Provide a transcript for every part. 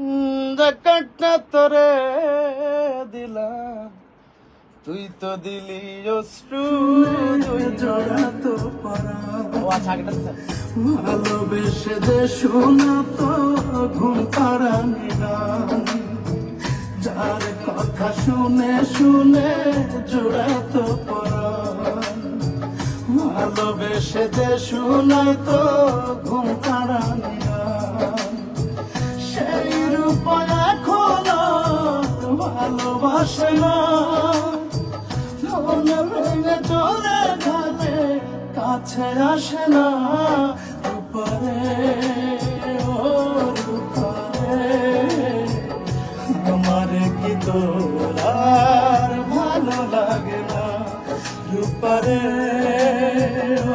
কাটনা তোরে দিলাম তুই তো দিলি অশ্রু দুই জোড়া তো পারা ও আচ্ছা। ভালোবেসে যে শোনা তো ঘুম গান যার কথা শুনে শুনে জোড়াতো পরাণ। ভালোবেসে যে শোনা তো ভালোবাসে না। যাবে কাছে আসে না। উপরে, ও রূপারে আমার কি ভালো লাগে না? রূপারে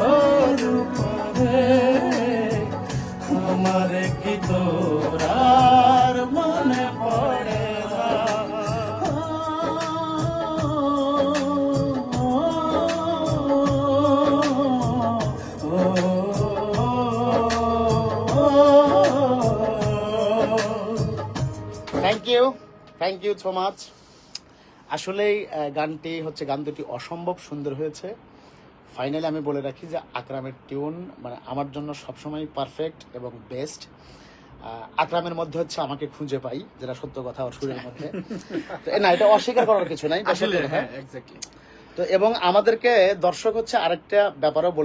ও রূপারে আমার কি তোর আর মনে thank you thank you so much আসলেই গানটি হচ্ছে গান দুটি অসম্ভব সুন্দর হয়েছে। ফাইনালি আমি বলে রাখি যে আকরামের টিউন মানে আমার জন্য সবসময় পারফেক্ট এবং বেস্ট আকরামের মধ্যে হচ্ছে আমাকে খুঁজে পাই যেটা সত্য কথা ওর সুরের মধ্যে। না এটা অস্বীকার করার কিছু নাই আসলে হ্যাঁ তো এবং আমাদেরকে দর্শক হচ্ছে আরেকটা ব্যাপারও বলে